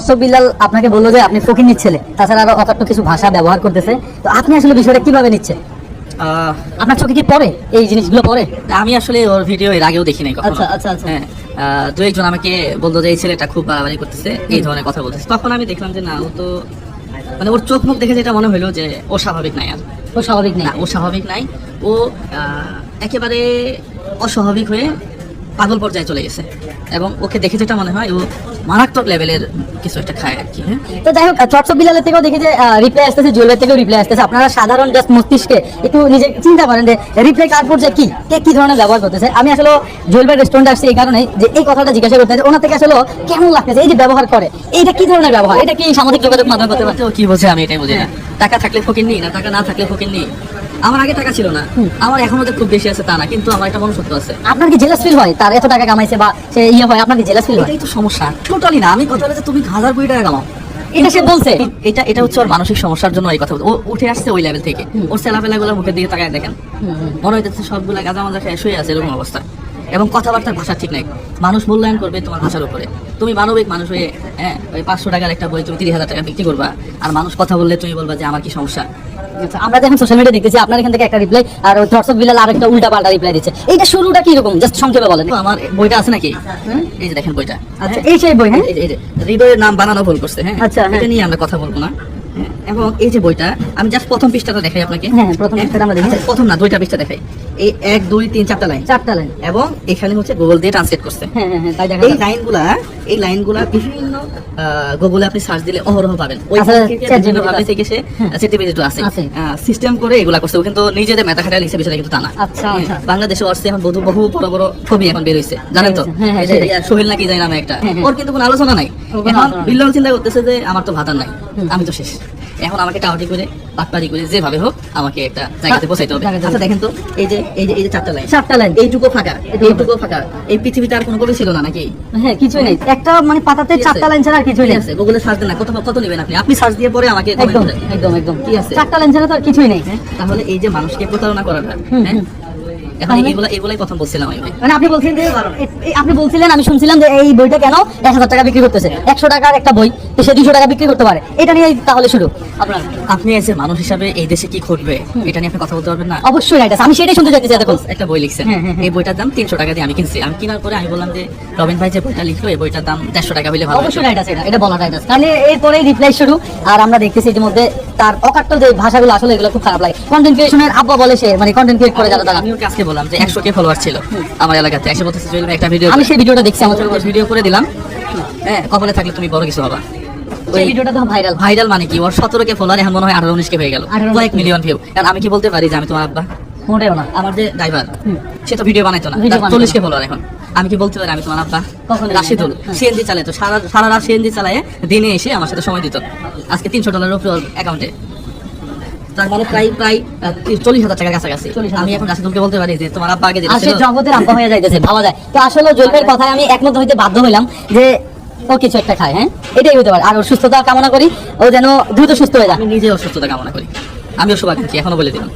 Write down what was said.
দর্শক বিলাল আপনাকে বলল যে আপনি ফকির ছেলে। তাছাড়া আরও অকাট্য কিছু ভাষা ব্যবহার করতেছে। তো আপনি আসলে বিষয়টা কীভাবে নিচ্ছেন? আপনার চোখে কি পড়ে? এই জিনিসগুলো পড়ে? আমি আসলে ওর ভিডিও এর আগেও দেখি নাই আচ্ছা, আচ্ছা, আচ্ছা। হ্যাঁ দু একজন আমাকে বলতো যে এই ছেলেটা খুব বাড়াবাড়ি করতেছে এই ধরনের কথা বলতেছে। তখন আমি দেখলাম যে না ও তো মানে ওর চোখ মুখ দেখে যেটা মনে হলো যে ও স্বাভাবিক নাই আর। তো স্বাভাবিক নেই। না ও স্বাভাবিক নাই। ও আহ, একেবারে অস্বাভাবিক হয়ে পাগল পর্যায়ে চলে গেছে। এবং ওকে দেখে যেটা মনে হয় ও মারাত্মক লেভেলের কিছু একটা খায় আর কি হ্যাঁ? তো যাই হোক চটসব বিলালের থেকেও দেখি যে রিপ্লাই আসতেছে জুয়েলের থেকেও রিপ্লাই আসতেছে। আপনারা সাধারণ জাস্ট মস্তিষ্কে একটু নিজে চিন্তা করেন যে রিপ্লাই কার পর্যায়ে কি কে কি ধরনের ব্যবহার করতেছে। আমি আসলে জুয়েল ভাই রেস্টুরেন্ট আসছি এই কারণে যে এই কথাটা জিজ্ঞাসা করতে ওনার থেকে আসলে কেমন লাগতেছে এই যে ব্যবহার করে এইটা কি ধরনের ব্যবহার এটা কি সামাজিক যোগাযোগ মাধ্যমে করতে পারে তো কি বোঝে আমি এটাই বুঝি না। টাকা থাকলে ফকির নেই না টাকা না থাকলে ফকির নেই। আমার আগে টাকা ছিল না। আমার এখনও যে খুব বেশি আছে তা না কিন্তু আমার একটা মনুষ্যত্ব আছে। আপনার কি জেলাস ফিল হয়? তার এত টাকা কামাইছে বা সে ইয়ে হয় আপনার কি জেলাস ফিল হয়? এটাই তো সমস্যা। টোটালি না। আমি কথা বলেছে তুমি হাজার কোটি টাকা কামাও। এটা সে বলছে। এটা এটা হচ্ছে ওর মানসিক সমস্যার জন্য এই কথা। ও উঠে আসছে ওই লেভেল থেকে। ওর সেলাফেলা গুলো মুখের দিকে তাকায় দেখেন। মনে হইতেছে সবগুলা গাঁজা মাজা খেয়ে শুয়ে আছে এরকম অবস্থা। এবং কথাবার্তার ভাষা ঠিক নাই। মানুষ মূল্যায়ন করবে তোমার ভাষার উপরে। তুমি মানবিক মানুষ হয়ে হ্যাঁ ওই পাঁচশো টাকার একটা বই তুমি তিরিশ হাজার টাকা বিক্রি করবা। আর মানুষ কথা বললে তুমি বলবা যে আমার কি সমস্যা? আচ্ছা, আমরা যখন সোশ্যাল মিডিয়া দেখতেছি আপনার এখান থেকে একটা রিপ্লাই আর ওই দর্শক বিলাল আরেকটা উল্টা পাল্টা রিপ্লাই দিচ্ছে। এইটা শুরুটা কি রকম জাস্ট সংক্ষেপে বলেন। আমার বইটা আছে নাকি? এই যে দেখেন বইটা। আচ্ছা এই সেই বই হ্যাঁ? এই যে- এই হৃদয়ের নাম বানানো ভুল করছে হ্যাঁ? আচ্ছা, হ্যাঁ। এটা নিয়ে আমরা কথা বলব না। হ্যাঁ, এবং এই যে বইটা আমি জাস্ট প্রথম পৃষ্ঠাটা দেখাই আপনাকে। হ্যাঁ, প্রথম পৃষ্ঠাটা আমরা দেখি। আচ্ছা, প্রথম না দুইটা পৃষ্ঠা দেখাই। এই এক দুই তিন চারটা লাইন চারটা লাইন এবং এখানে হচ্ছে গুগল দিয়ে ট্রান্সলেট করছে। হ্যাঁ হ্যাঁ হ্যাঁ তাই দেখা এই লাইনগুলা এই লাইনগুলা বিভিন্ন গুগলে আপনি সার্চ দিলে অহরহ পাবেন। ওই আচ্ছা, ভাবে থেকে সে সার্টিফিকেট আছে। সিস্টেম করে এগুলা করছে। কিন্তু নিজেদের মেধা খাটায় লিখছে বিষয়টা কিন্তু তা না। আচ্ছা, হ্যাঁ, আচ্ছা। বাংলাদেশে অর্থে এখন বহু বহু বড় বড় ছবি এখন বের হইছে। জানেন তো? হ্যাঁ, হ্যাঁ, সোহেল নাকি যায় নামে একটা। হ্যাঁ, হ্যাঁ। ওর কিন্তু কোনো আলোচনা নাই। এখন বিল্লাল চিন্তা করতেছে যে আমার তো ভাতার নাই। আমি তো শেষ। এখন আমাকে টাওয়াটি করে পাটপাড়ি করে যেভাবে হোক আমাকে একটা জায়গাতে পৌঁছাইতে হবে। আচ্ছা দেখেন তো এই যে এই যে এই যে চারটা লাইন চারটা লাইন এইটুকু ফাঁকা এইটুকু ফাঁকা। এই পৃথিবীতে আর কোনো কবি ছিল না নাকি? হ্যাঁ কিছুই নেই। একটা মানে পাতাতে চারটা লাইন ছাড়া আর কিছুই নেই। আছে গুগলে সার্চ দেন না কত কত নেবেন আপনি? আপনি সার্চ দিয়ে পরে আমাকে একদম একদম একদম। কি আছে? চারটা লাইন ছাড়া তো আর কিছুই নেই। তাহলে এই যে মানুষকে প্রতারণা করাটা হ্যাঁ। এখন এগুলা এগুলাই প্রথম বলছিলাম আমি। মানে আপনি যে বলছিলেন আমি শুনছিলাম যে এই বইটা কেন এক হাজার টাকা বিক্রি করতেছে। একশো টাকার একটা বই তো সে দুশো টাকা বিক্রি করতে পারে। এটা নিয়ে তাহলে শুরু। আপনার আপনি এসে মানুষ হিসাবে এই দেশে কি ঘটবে? এটা নিয়ে আপনি কথা বলতে পারবেন না? অবশ্যই রাইট আমি সেটাই শুনতে চাইতেছি এতক্ষণ। একটা বই লিখছেন। হ্যাঁ, হ্যাঁ, হ্যাঁ। এই বইটার দাম তিনশো টাকা দিয়ে আমি কিনছি। আমি কেনার পরে আমি বললাম যে রবিন ভাই যে বইটা লিখলো এই বইটার দাম দেড়শো টাকা ভালো অবশ্যই রাইট আছে এটা এটা বলা রাইট আছে তাহলে এরপরে রিপ্লাই শুরু। আর আমরা দেখতেছি ইতিমধ্যে তার অকাট্য যে ভাষাগুলো আসলে এগুলো খুব খারাপ লাগে। কন্টেন্ট ক্রিয়েশনের আব্বা বলে সে মানে কন্টেন্ট ক্রিয়েট করে যারা তারা। আমি ওকে আজকে বললাম যে একশো কে ফলোয়ার ছিল আমার এলাকাতে। এসে বলতেছে একটা ভিডিও আমি সেই ভিডিওটা দেখছি আমার ভিডিও করে দিলাম। হ্যাঁ কপালে থাকলে তুমি বড় কিছু হবা। সেই ভিডিওটা তো ভাইরাল। ভাইরাল মানে কি? ওর সতেরো কে ফলোয়ার এখন মনে হয় আঠারো উনিশ কে হয়ে গেল। কয়েক মিলিয়ন ভিউ কারণ আমি কি বলতে পারি যে আমি তোমার আব্বা? মোটেও না। আমার যে ড্রাইভার সে তো ভিডিও বানাইতো না। চল্লিশ কে ফলোয়ার এখন। আমি কি বলতে পারি আমি তোমার আব্বা। রাশিদুল হ্যাঁ। সিএনজি চালায় সারা সারা রাত সিএনজি চালায় দিনে এসে আমার সাথে সময় দিত। আজকে তিনশো ডলারের উপরে অ্যাকাউন্টে তার মানে প্রায় প্রায় চল্লিশ হাজার টাকার কাছাকাছি। আমি এখন রাশিদুলকে বলতে পারি যে তোমার আব্বা আগে জগতের আব্বা হয়ে যাইতেছে ভাবা যায়। তো আসলে কথায় আমি একমত হইতে বাধ্য হইলাম যে ও কিছু একটা খায় হ্যাঁ? এটাই হতে পারে। আর ওর সুস্থতা কামনা করি ও যেন দ্রুত সুস্থ হয়ে যায়। আমি নিজে অসুস্থতা কামনা করি। আমিও শুভাকাঙ্ক্ষী এখনও বলে দিলাম।